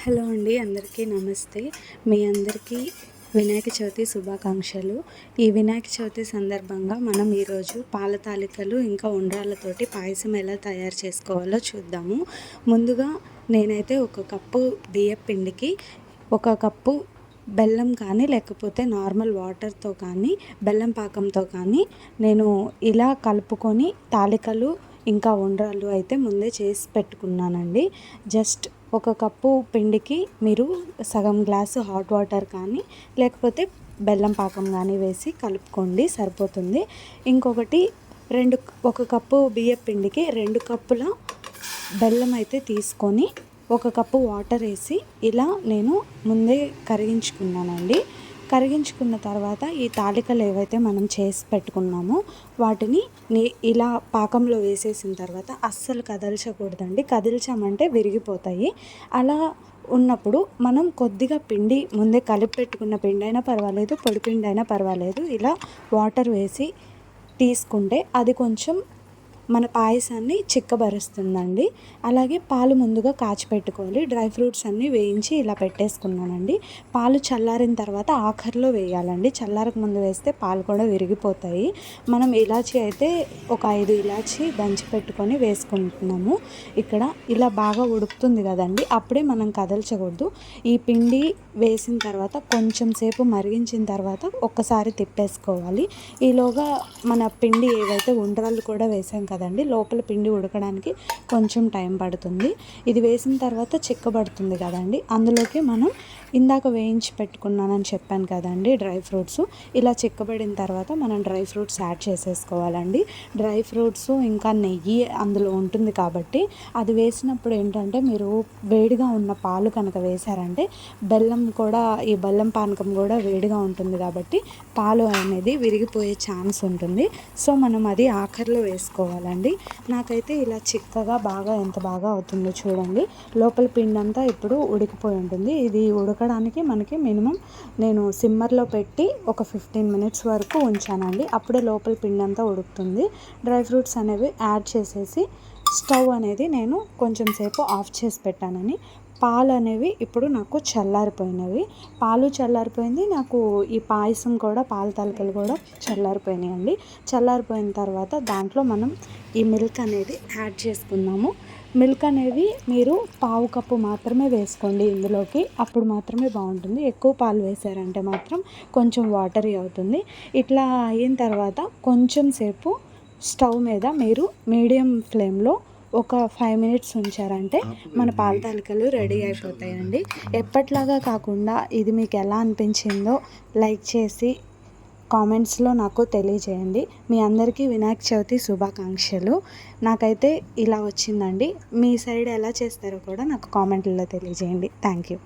Hello అండి అందరికీ నమస్తే. మీ అందరికీ వినాయక చవితి శుభాకాంక్షలు. ఈ వినాయక చవితి సందర్భంగా మనం ఈరోజు పాల తాలికలు ఇంకా ఉండ్రాళ్ళతోటి పాయసం ఎలా తయారు చేసుకోవాలో చూద్దాము. ముందుగా నేనైతే ఒక కప్పు బియ్యం పిండికి ఒక కప్పు బెల్లం కానీ లేకపోతే నార్మల్ వాటర్తో కానీ బెల్లం పాకంతో కానీ నేను ఇలా కలుపుకొని తాలికలు ఇంకా ఉండ్రాళ్ళు అయితే ముందే చేసి పెట్టుకున్నానండి. జస్ట్ ఒక కప్పు పిండికి మీరు సగం గ్లాసు హాట్ వాటర్ కానీ లేకపోతే బెల్లం పాకం కానీ వేసి కలుపుకోండి సరిపోతుంది. ఇంకొకటి రెండు ఒక కప్పు బియ్యం పిండికి రెండు కప్పుల బెల్లం అయితే తీసుకొని ఒక కప్పు వాటర్ వేసి ఇలా నేను ముందే కరిగించుకున్నానండి. కరిగించుకున్న తర్వాత ఈ తాలికలు ఏవైతే మనం చేసి పెట్టుకున్నామో వాటిని ఇలా పాకంలో వేసేసిన తర్వాత అస్సలు కదల్చకూడదండి. కదిల్చామంటే విరిగిపోతాయి. అలా ఉన్నప్పుడు మనం కొద్దిగా పిండి ముందే కలిపి పెట్టుకున్న పిండి అయినా పర్వాలేదు పొడి పిండి అయినా పర్వాలేదు ఇలా వాటర్ వేసి తీసుకుంటే అది కొంచెం మన పాయసాన్ని చిక్కబరుస్తుందండి. అలాగే పాలు ముందుగా కాచి పెట్టుకోవాలి డ్రై ఫ్రూట్స్ అన్నీ వేయించి ఇలా పెట్టేసుకున్నానండి. పాలు చల్లారిన తర్వాత ఆఖరిలో వేయాలండి. చల్లారక ముందు వేస్తే పాలు కూడా విరిగిపోతాయి. మనం ఇలాచి అయితే ఒక ఐదు ఇలాచి దంచి పెట్టుకొని వేసుకుంటున్నాము. ఇక్కడ ఇలా బాగా ఉడుకుతుంది కదండి. అప్పుడే మనం కదల్చకూడదు. ఈ పిండి వేసిన తర్వాత కొంచెం సేపు మరిగించిన తర్వాత ఒక్కసారి తిప్పేసుకోవాలి. ఈలోగా మన పిండి ఏవైతే ఉండరాళ్ళు కూడా వేసాం కదా కదండి లోపల పిండి ఉడకడానికి కొంచెం టైం పడుతుంది. ఇది వేసిన తర్వాత చిక్కబడుతుంది కదండి. అందులోకి మనం ఇందాక వేయించి పెట్టుకున్నానని చెప్పాను కదండి డ్రై ఫ్రూట్స్. ఇలా చిక్కబడిన తర్వాత మనం డ్రై ఫ్రూట్స్ యాడ్ చేసేసుకోవాలండి. డ్రై ఫ్రూట్స్ ఇంకా నెయ్యి అందులో ఉంటుంది కాబట్టి అది వేసినప్పుడు ఏంటంటే మీరు వేడిగా ఉన్న పాలు కనుక వేశారంటే బెల్లం కూడా ఈ బెల్లం పానకం కూడా వేడిగా ఉంటుంది కాబట్టి పాలు అనేది విరిగిపోయే ఛాన్స్ ఉంటుంది. సో మనం అది ఆఖరిలో వేసుకోవాలి వేసుకోవాలండి నాకైతే ఇలా చిక్కగా బాగా ఎంత బాగా అవుతుందో చూడండి. లోపల పిండి అంతా ఇప్పుడు ఉడికిపోయి ఉంటుంది. ఇది ఉడకడానికి మనకి మినిమం నేను సిమ్మర్లో పెట్టి ఒక ఫిఫ్టీన్ మినిట్స్ వరకు ఉంచానండి. అప్పుడే లోపల పిండి అంతా ఉడుకుతుంది. డ్రై ఫ్రూట్స్ అనేవి యాడ్ చేసేసి స్టవ్ అనేది నేను కొంచెం సేపు ఆఫ్ చేసి పెట్టానని. పాలు అనేవి ఇప్పుడు నాకు చల్లారిపోయినవి. పాలు చల్లారిపోయింది. నాకు ఈ పాయసం కూడా పాల తలకలు కూడా చల్లారిపోయినాయి అండి చల్లారిపోయిన తర్వాత దాంట్లో మనం ఈ మిల్క్ అనేది యాడ్ చేసుకుందాము. మిల్క్ అనేది మీరు పావు కప్పు మాత్రమే వేసుకోండి ఇందులోకి. అప్పుడు మాత్రమే బాగుంటుంది. ఎక్కువ పాలు వేసారంటే మాత్రం కొంచెం వాటరీ అవుతుంది. ఇట్లా అయిన తర్వాత కొంచెం సేపు స్టవ్ మీద మీరు మీడియం ఫ్లేమ్లో ఒక ఫైవ్ మినిట్స్ ఉంచారంటే మన పాల తాలికలు రెడీ అయిపోతాయండి. ఎప్పట్లాగా కాకుండా ఇది మీకు ఎలా అనిపించిందో లైక్ చేసి కామెంట్స్లో నాకు తెలియజేయండి. మీ అందరికీ వినాయక చవితి శుభాకాంక్షలు. నాకైతే ఇలా వచ్చిందండి. మీ సైడ్ ఎలా చేస్తారో కూడా నాకు కామెంట్లలో తెలియజేయండి. Thank you